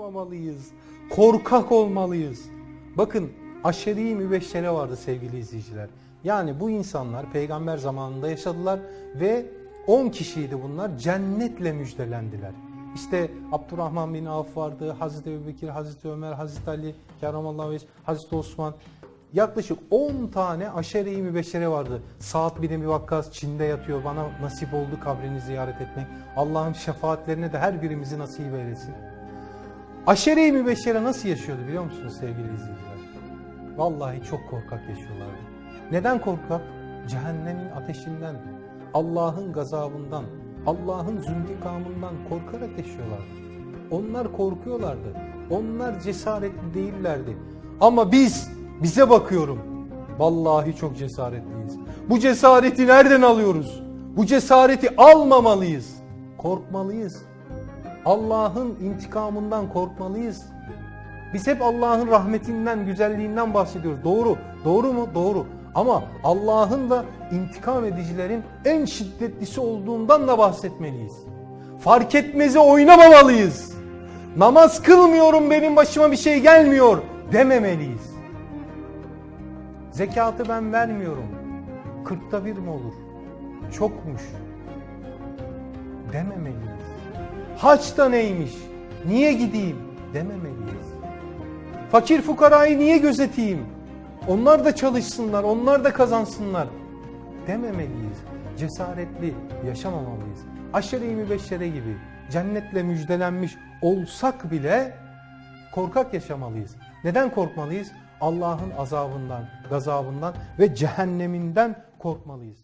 olmamalıyız. Korkak olmalıyız. Bakın aşeri mübeşşere vardı sevgili izleyiciler. Yani bu insanlar peygamber zamanında yaşadılar ve 10 kişiydi bunlar cennetle müjdelendiler. İşte Abdurrahman bin Avf vardı, Hazreti Ebubekir, Hazreti Ömer, Hazreti Ali, Keramallahu Vecih, Hazreti Osman. Yaklaşık 10 tane aşere-i mübeşşere vardı. Saat bin bir Vakkas Çin'de yatıyor. Bana nasip oldu kabrini ziyaret etmek. Allah'ım şefaatlerine de her birimizi nasip eylesin. Aşere-i mübeşşere nasıl yaşıyordu biliyor musunuz sevgili izleyiciler? Vallahi çok korkak yaşıyorlardı. Neden korkak? Cehennemin ateşinden, Allah'ın gazabından, Allah'ın zündikamından korkarak yaşıyorlardı. Onlar korkuyorlardı. Onlar cesaretli değillerdi. Ama biz, bize bakıyorum. Vallahi çok cesaretliyiz. Bu cesareti nereden alıyoruz? Bu cesareti almamalıyız. Korkmalıyız. Allah'ın intikamından korkmalıyız. Biz hep Allah'ın rahmetinden, güzelliğinden bahsediyoruz. Doğru. Doğru mu? Doğru. Ama Allah'ın da intikam edicilerin en şiddetlisi olduğundan da bahsetmeliyiz. Fark etmezi oynamamalıyız. Namaz kılmıyorum benim başıma bir şey gelmiyor dememeliyiz. Zekatı ben vermiyorum. Kırkta bir mi olur? Çokmuş. Dememeliyiz. Haç da neymiş? Niye gideyim? Dememeliyiz. Fakir fukarayı niye gözeteyim? Onlar da çalışsınlar, onlar da kazansınlar. Dememeliyiz. Cesaretli yaşamamalıyız. Aşere-i mübeşşere gibi cennetle müjdelenmiş olsak bile korkak yaşamalıyız. Neden korkmalıyız? Allah'ın azabından, gazabından ve cehenneminden korkmalıyız.